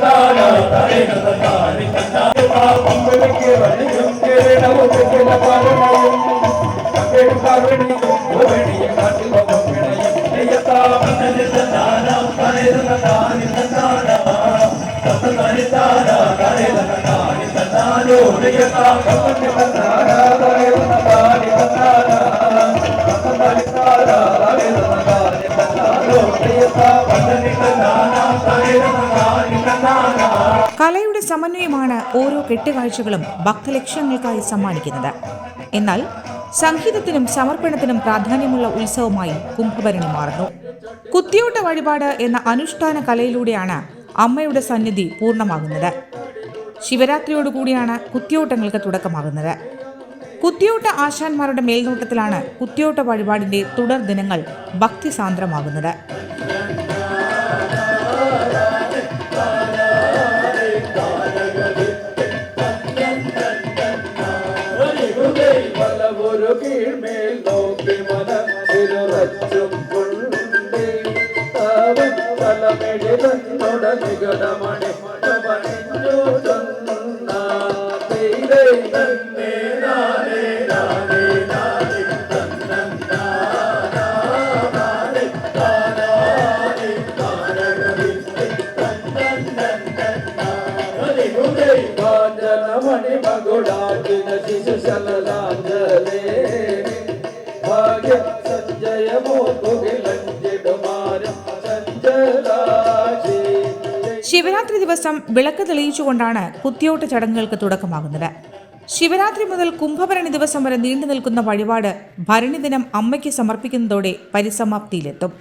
தானா தலை தலை பாபம் வெடிக்க வலியும் கேடவும் பெற்ற பாடமையும் கண்டு கருணியும் ஓடிய காட்டு பகம் விளையும் ஜெயதா பந்தனித்த കലയുടെ സമന്വയമാണ് ഓരോ കെട്ടുകാഴ്ചകളും ഭക്തലക്ഷ്യങ്ങൾക്കായി സമ്മാനിക്കുന്നത്. എന്നാൽ സംഗീതത്തിനും സമർപ്പണത്തിനും പ്രാധാന്യമുള്ള ഉത്സവമായി കുംഭഭരണി മാറുന്നു. കുത്തിയോട്ട വഴിപാട് എന്ന അനുഷ്ഠാന കലയിലൂടെയാണ് അമ്മയുടെ സന്നിധി പൂർണമാകുന്നത്. ശിവരാത്രിയോടുകൂടിയാണ് കുത്തിയോട്ടങ്ങൾക്ക് തുടക്കമാകുന്നത്. കുത്തിയോട്ട ആശാന്മാരുടെ മേൽനോട്ടത്തിലാണ് കുത്തിയോട്ട വഴിപാടിന്റെ തുടർ ദിനങ്ങൾ ഭക്തിസാന്ദ്രമാകുന്നത്. ಮೆಚ್ಚುಕೊಂಡೆ ತಾವಲ ಮೆಡೆದ ತೊಡಲಿಗಡ ಮಣೆ ಮನೆಯೋ ತನ್ನ ತೈರೈ ನನ್ನೇ ನಾನೇ ನಾನೇ ನಾನೇ ಮಣಿ ಮಗುಡಾಗಿನ ಶಿಶು ಸಲಲಾದ ശിവരാത്രി ദിവസം വിളക്ക് തെളിയിച്ചുകൊണ്ടാണ് കുത്തിയോട്ട ചടങ്ങുകൾക്ക് തുടക്കമാകുന്നത്. ശിവരാത്രി മുതൽ കുംഭഭരണി ദിവസം വരെ നീണ്ടു നിൽക്കുന്ന വഴിപാട് ഭരണി ദിനം അമ്മയ്ക്ക് സമർപ്പിക്കുന്നതോടെ പരിസമാപ്തിയിലെത്തും.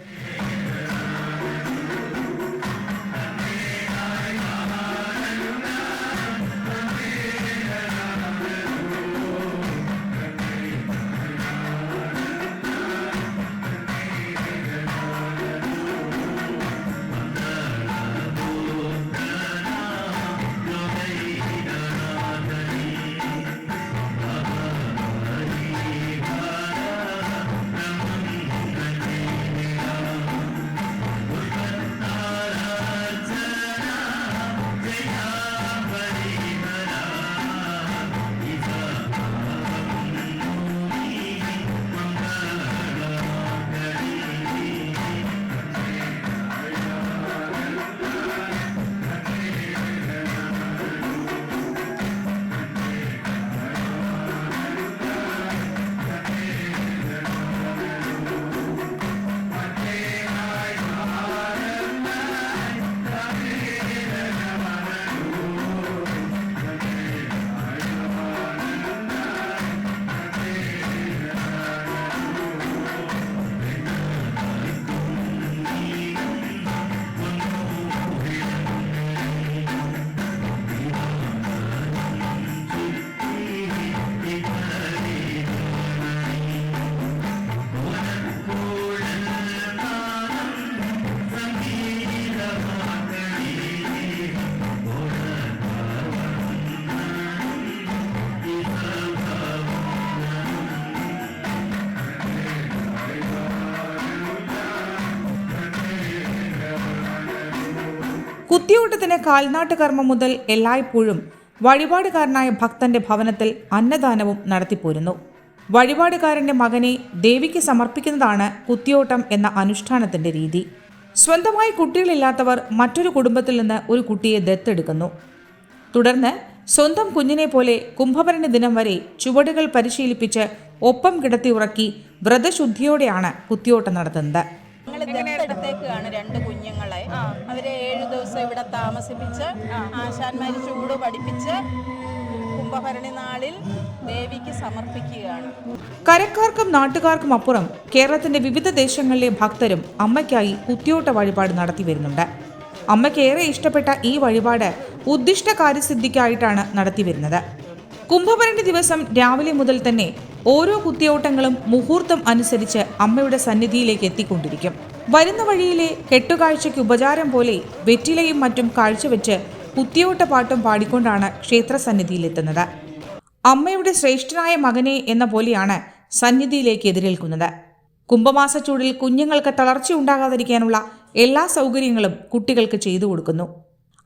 കുത്തിയോട്ടത്തിന് കാൽനാട്ട് കർമ്മം മുതൽ എല്ലായ്പ്പോഴും വഴിപാടുകാരനായ ഭക്തന്റെ ഭവനത്തിൽ അന്നദാനവും നടത്തിപ്പോരുന്നു. വഴിപാടുകാരന്റെ മകനെ ദേവിക്ക് സമർപ്പിക്കുന്നതാണ് കുത്തിയോട്ടം എന്ന അനുഷ്ഠാനത്തിന്റെ രീതി. സ്വന്തമായി കുട്ടികളില്ലാത്തവർ മറ്റൊരു കുടുംബത്തിൽ നിന്ന് ഒരു കുട്ടിയെ ദത്തെടുക്കുന്നു. തുടർന്ന് സ്വന്തം കുഞ്ഞിനെ പോലെ കുംഭഭരണി ദിനം വരെ ചുവടുകൾ പരിശീലിപ്പിച്ച് ഒപ്പം കിടത്തി ഉറക്കി വ്രതശുദ്ധിയോടെയാണ് കുത്തിയോട്ടം നടത്തുന്നത്. രണ്ട് അവരെ ഏഴു ദിവസം ഇവിടെ താമസിപ്പിച്ച് ആശാന്മാർ ചൂട് പഠിപ്പിച്ച് കുംഭഭരണി നാളിൽ ദേവിക്ക് സമർപ്പിക്കുകയാണ്. കരക്കാർക്കും നാട്ടുകാർക്കും അപ്പുറം കേരളത്തിന്റെ വിവിധ ദേശങ്ങളിലെ ഭക്തരും അമ്മയ്ക്കായി കുത്തിയോട്ട വഴിപാട് നടത്തി വരുന്നുണ്ട്. അമ്മയ്ക്ക് ഏറെ ഇഷ്ടപ്പെട്ട ഈ വഴിപാട് ഉദ്ദിഷ്ട കാര്യസിദ്ധിക്കായിട്ടാണ് നടത്തി വരുന്നത്. കുംഭഭരണി ദിവസം രാവിലെ മുതൽ തന്നെ ഓരോ കുത്തിയോട്ടങ്ങളും മുഹൂർത്തം അനുസരിച്ച് അമ്മയുടെ സന്നിധിയിലേക്ക് എത്തിക്കൊണ്ടിരിക്കും. വരുന്ന വഴിയിലെ കെട്ടുകാഴ്ചയ്ക്ക് ഉപചാരം പോലെ വെറ്റിലയും മറ്റും കാഴ്ചവെച്ച് കുത്തിയോട്ട പാട്ടും പാടിക്കൊണ്ടാണ് ക്ഷേത്രസന്നിധിയിലെത്തുന്നത് അമ്മയുടെ ശ്രേഷ്ഠനായ മകനെ എന്ന പോലെയാണ് സന്നിധിയിലേക്ക് എതിരേൽക്കുന്നത്. കുംഭമാസ ചൂടിൽ കുഞ്ഞുങ്ങൾക്ക് തളർച്ച ഉണ്ടാകാതിരിക്കാനുള്ള എല്ലാ സൗകര്യങ്ങളും കുട്ടികൾക്ക് ചെയ്തു കൊടുക്കുന്നു.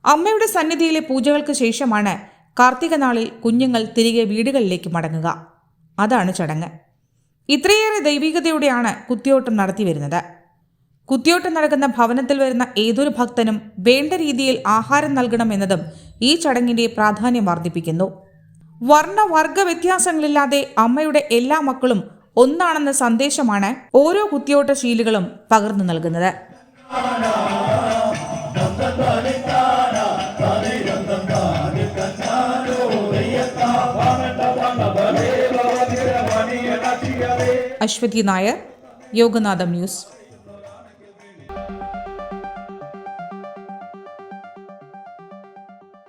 അമ്മയുടെ സന്നിധിയിലെ പൂജകൾക്ക് ശേഷമാണ് കാർത്തിക നാളിൽ കുഞ്ഞുങ്ങൾ തിരികെ വീടുകളിലേക്ക് മടങ്ങുക. അതാണ് ചടങ്ങ്. ഇത്രയേറെ ദൈവികതയോടെയാണ് കുത്തിയോട്ടം നടത്തി വരുന്നത്. കുത്തിയോട്ടം നടക്കുന്ന ഭവനത്തിൽ വരുന്ന ഏതൊരു ഭക്തനും വേണ്ട രീതിയിൽ ആഹാരം നൽകണമെന്നതും ഈ ചടങ്ങിന്റെ പ്രാധാന്യം വർദ്ധിപ്പിക്കുന്നു. വർണ വർഗ വ്യത്യാസങ്ങളില്ലാതെ അമ്മയുടെ എല്ലാ മക്കളും ഒന്നാണെന്ന സന്ദേശമാണ് ഓരോ കുത്തിയോട്ട ശീലുകളും പകർന്നു നൽകുന്നത്. അശ്വതി നായർ യോഗനാഥം ന്യൂസ്.